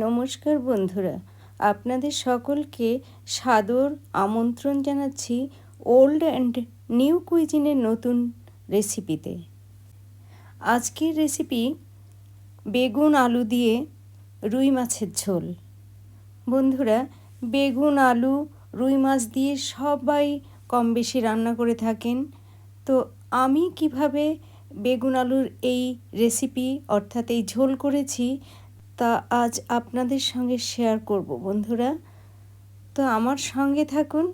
নমস্কার বন্ধুরা, আপনাদের সকলকে সাদর আমন্ত্রণ জানাচ্ছি ওল্ড অ্যান্ড নিউ কুইজিনের নতুন রেসিপিতে আজকের রেসিপি বেগুন আলু দিয়ে রুই মাছের ঝোল। বন্ধুরা, বেগুন আলু, রুই মাছ দিয়ে সবাই কম বেশি রান্না করে থাকেন। তো আমি কীভাবে বেগুন আলুর এই রেসিপি অর্থাৎ এই ঝোল করেছি তা আজ আপনাদের সঙ্গে শেয়ার করব, বন্ধুরা। তো আমার সঙ্গে থাকুন,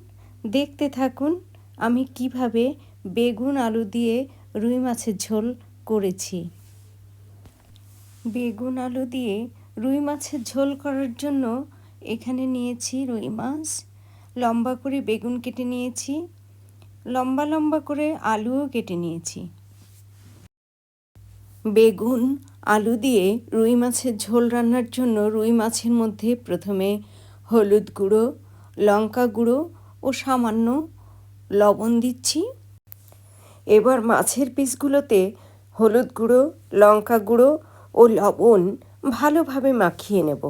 দেখতে থাকুন, আমি কীভাবে বেগুন আলু দিয়ে রুই মাছের ঝোল করেছি। বেগুন আলু দিয়ে রুই মাছের ঝোল করার জন্য এখানে নিয়েছি রুই মাছ, লম্বা করে বেগুন কেটে নিয়েছি, লম্বা লম্বা করে আলুও কেটে নিয়েছি। বেগুন, আলু দিয়ে রুই মাছের ঝোল রান্নার জন্য রুই মাছের মধ্যে প্রথমে হলুদ গুঁড়ো, লঙ্কা গুঁড়ো ও সামান্য লবণ দিচ্ছি। এবার মাছের পিসগুলোতে হলুদ গুঁড়ো, লঙ্কা গুঁড়ো ও লবণ ভালোভাবে মাখিয়ে নেব।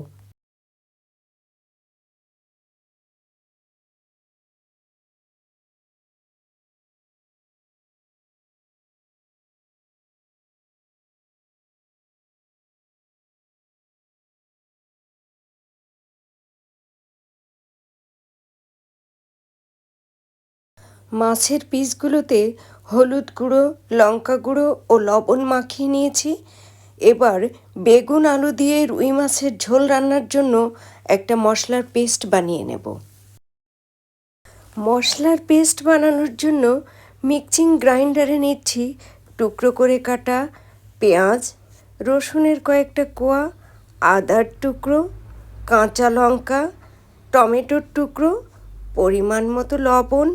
মাছের পিসগুলোতে হলুদ গুঁড়ো, লঙ্কা গুঁড়ো ও লবণ মাখিয়ে নিয়েছি। এবার বেগুন আলু দিয়ে রুই মাছের ঝোল রান্নার জন্য একটা মশলার পেস্ট বানিয়ে নেব। মশলার পেস্ট বানানোর জন্য মিক্সিং গ্রাইন্ডারে নিচ্ছি টুকরো করে কাটা পেঁয়াজ, রসুনের কয়েকটা কোয়া, আদার টুকরো, কাঁচা লঙ্কা, টমেটোর টুকরো, পরিমাণ মতো লবণ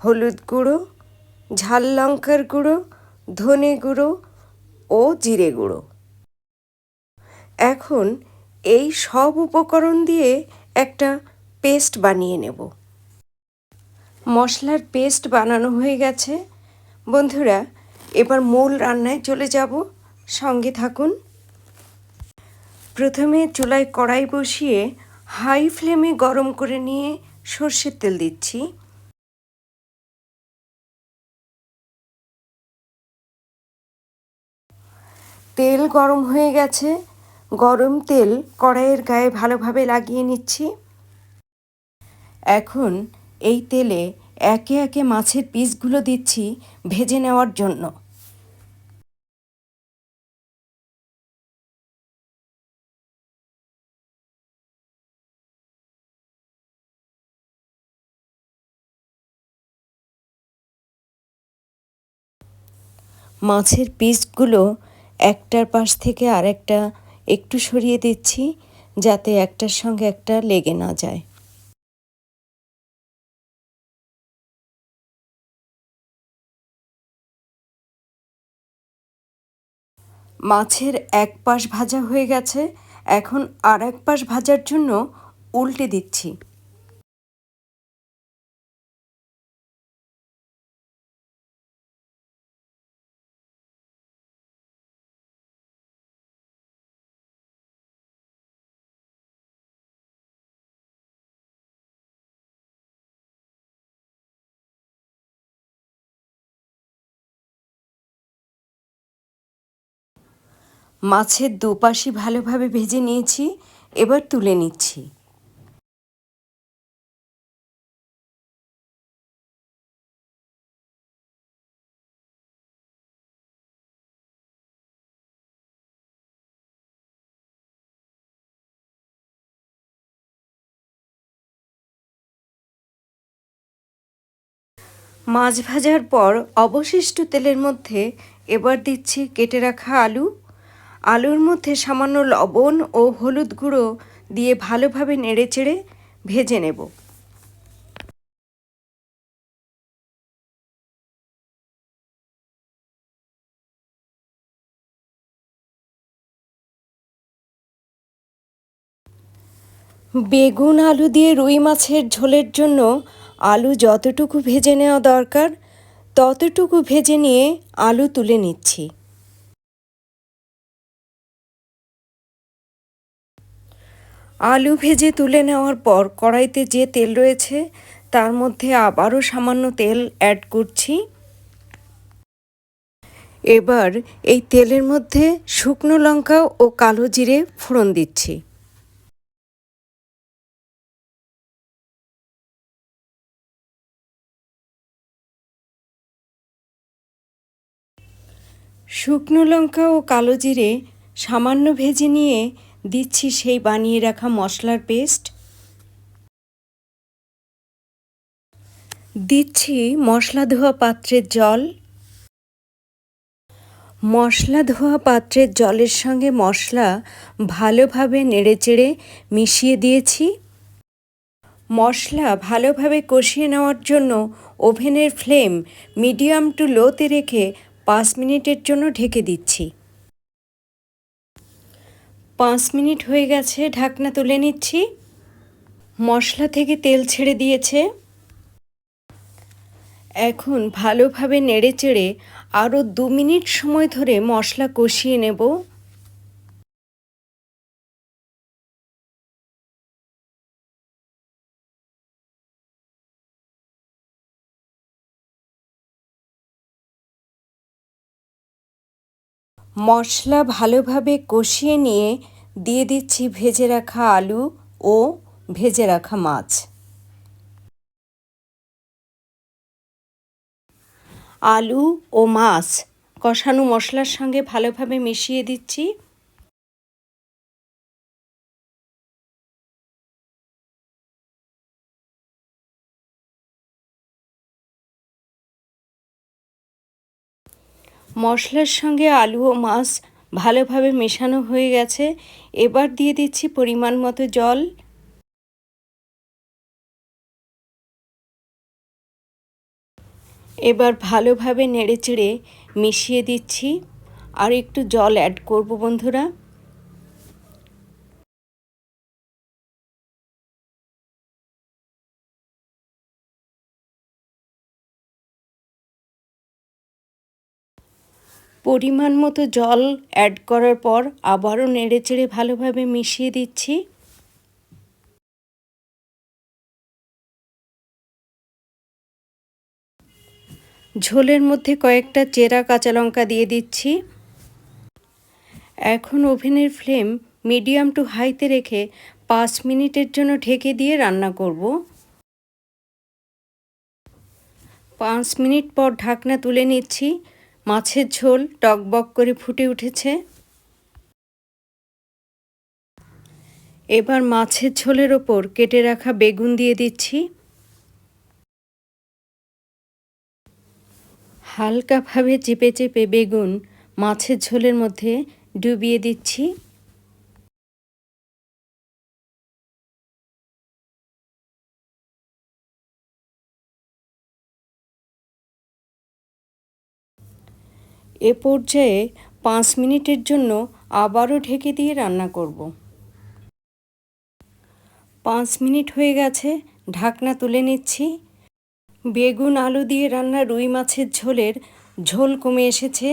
হলুদ গুঁড়ো, ঝাল লঙ্কার গুঁড়ো, ধনে গুঁড়ো ও জিরে গুঁড়ো। এখন এই সব উপকরণ দিয়ে একটা পেস্ট বানিয়ে নেব। মশলার পেস্ট বানানো হয়ে গেছে। বন্ধুরা, এবার মূল রান্নায় চলে যাব। সঙ্গে থাকুন। প্রথমে চুলায় কড়াই বসিয়ে হাই ফ্লেমে গরম করে নিয়ে সর্ষের তেল দিচ্ছি। তেল গরম হয়ে গেছে। গরম তেল কড়াইয়ের গায়ে ভালোভাবে লাগিয়ে নিচ্ছি। এখন এই তেলে একে একে মাছের পিসগুলো দিচ্ছি ভেজে নেওয়ার জন্য। মাছের পিসগুলো একটার পাশ থেকে আরেকটা একটু সরিয়ে দিচ্ছি যাতে একটার সঙ্গে একটা লেগে না যায়। মাছের এক পাশ ভাজা হয়ে গেছে, এখন আর এক পাশ ভাজার জন্য উল্টে দিচ্ছি। মাছের দুপাশই ভালোভাবে ভেজে নিয়েছি, এবার তুলে নিচ্ছি। মাছ ভাজার পর অবশিষ্ট তেলের মধ্যে এবার দিচ্ছি কেটে রাখা আলু আলুর মধ্যে সামান্য লবণ ও হলুদ গুঁড়ো দিয়ে ভালোভাবে নেড়েচেড়ে ভেজে নেব। বেগুন আলু দিয়ে রুই মাছের ঝোলের জন্য আলু যতটুকু ভেজে নেওয়া দরকার, ততটুকু ভেজে নিয়ে আলু তুলে নিচ্ছি। আলু ভেজে তুলে নেওয়ার পর কড়াইতে যে তেল রয়েছে, তার মধ্যে আবারও সামান্য তেল অ্যাড করছি। এবার এই তেলের মধ্যে শুকনো লঙ্কা ও কালো জিরে ফোড়ন দিচ্ছি। শুকনো লঙ্কা ও কালো জিরে সামান্য ভেজে নিয়ে দিচ্ছি সেই বানিয়ে রাখা মশলার পেস্ট। দিচ্ছি মশলা ধোয়া পাত্রের জল। মশলা ধোয়া পাত্রের জলের সঙ্গে মশলা ভালোভাবে নেড়েচেড়ে মিশিয়ে দিয়েছি। মশলা ভালোভাবে কষিয়ে নেওয়ার জন্য ওভেনের ফ্লেম মিডিয়াম টু লোতে রেখে পাঁচ মিনিটের জন্য ঢেকে দিচ্ছি। পাঁচ মিনিট হয়ে গেছে, ঢাকনা তুলে নিচ্ছি। মশলা থেকে তেল ছেড়ে দিয়েছে। এখন ভালোভাবে নেড়ে চেড়ে আরও দু মিনিট সময় ধরে মশলা কষিয়ে নেব। মশলা ভালোভাবে কষিয়ে নিয়ে দিয়ে দিচ্ছি ভেজে রাখা আলু ও ভেজে রাখা মাছ। আলু ও মাছ কষানো মশলার সঙ্গে ভালোভাবে মিশিয়ে দিচ্ছি। মশলার সঙ্গে আলু ও মাছ ভালোভাবে মেশানো হয়ে গেছে। এবার দিয়ে দিচ্ছি পরিমাণ মতো জল। এবার ভালোভাবে নেড়েচেড়ে মিশিয়ে দিচ্ছি। আর একটু জল অ্যাড করব বন্ধুরা। পরিমাণ মতো জল অ্যাড করার পর আবারও নেড়েচেড়ে ভালোভাবে মিশিয়ে দিচ্ছি। ঝোলের মধ্যে কয়েকটা চেরা কাঁচা লঙ্কা দিয়ে দিচ্ছি। এখন ওভেনের ফ্লেম মিডিয়াম টু হাইতে রেখে পাঁচ মিনিটের জন্য ঢেকে দিয়ে রান্না করব। পাঁচ মিনিট পর ঢাকনা তুলে নিচ্ছি। মাছের ঝোল টকবক করে ফুটে উঠেছে। এবার মাছের ঝোলের ওপর কেটে রাখা বেগুন দিয়ে দিচ্ছি। হালকাভাবে চেপে চেপে বেগুন মাছের ঝোলের মধ্যে ডুবিয়ে দিচ্ছি। এ পর্যায়ে পাঁচ মিনিটের জন্য আবারও ঢেকে দিয়ে রান্না করব। পাঁচ মিনিট হয়ে গেছে, ঢাকনা তুলে নিচ্ছি। বেগুন আলু দিয়ে রান্না রুই মাছের ঝোলের ঝোল কমে এসেছে।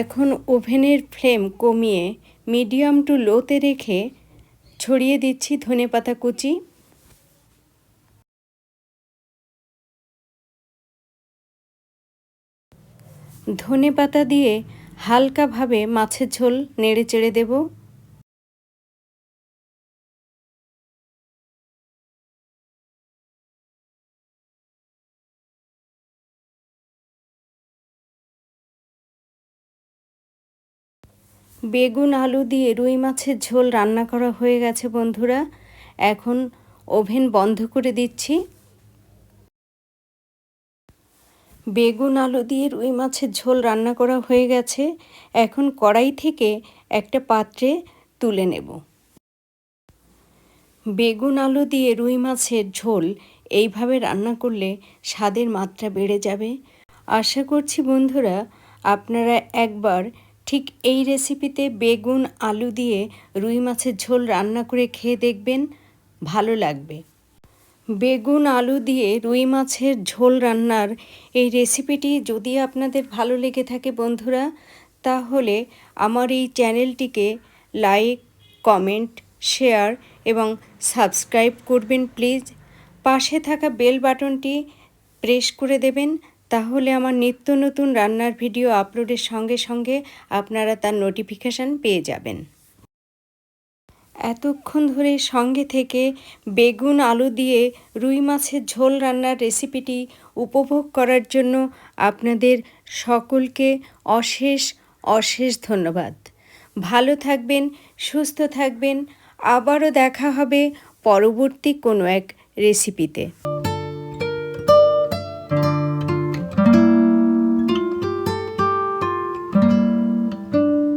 এখন ওভেনের ফ্লেম কমিয়ে মিডিয়াম টু লোতে রেখে ছড়িয়ে দিচ্ছি ধনে পাতা কুচি। ধনে পাতা দিয়ে হালকাভাবে মাছের ঝোল নেড়ে চেড়ে দেবো। বেগুন, আলু দিয়ে রুই মাছের ঝোল রান্না করা হয়ে গেছে বন্ধুরা। এখন ওভেন বন্ধ করে দিচ্ছি। বেগুন আলু দিয়ে রুই মাছের ঝোল রান্না করা হয়ে গেছে। এখন কড়াই থেকে একটা পাত্রে তুলে নেব। বেগুন আলু দিয়ে রুই মাছের ঝোল এইভাবে রান্না করলে স্বাদের মাত্রা বেড়ে যাবে। আশা করছি বন্ধুরা, আপনারা একবার ঠিক এই রেসিপিতে বেগুন আলু দিয়ে রুই মাছের ঝোল রান্না করে খেয়ে দেখবেন। ভালো লাগবে। বেগুন, আলু দিয়ে রুই মাছের ঝোল রান্নার এই রেসিপিটি যদি আপনাদের ভালো লেগে থাকে বন্ধুরা, তাহলে আমার এই চ্যানেলটিকে লাইক, কমেন্ট, শেয়ার এবং সাবস্ক্রাইব করবেন প্লিজ। পাশে থাকা বেল বাটনটি প্রেস করে দেবেন, তাহলে আমার নিত্য নতুন রান্নার ভিডিও আপলোডের সঙ্গে সঙ্গে আপনারা তার নোটিফিকেশান পেয়ে যাবেন। এতক্ষণ ধরে সঙ্গে থেকে বেগুন আলু দিয়ে রুই মাছের ঝোল রান্নার রেসিপিটি উপভোগ করার জন্য আপনাদের সকলকে অশেষ অশেষ ধন্যবাদ। ভালো থাকবেন, সুস্থ থাকবেন। আবারও দেখা হবে পরবর্তী কোনো এক রেসিপিতে।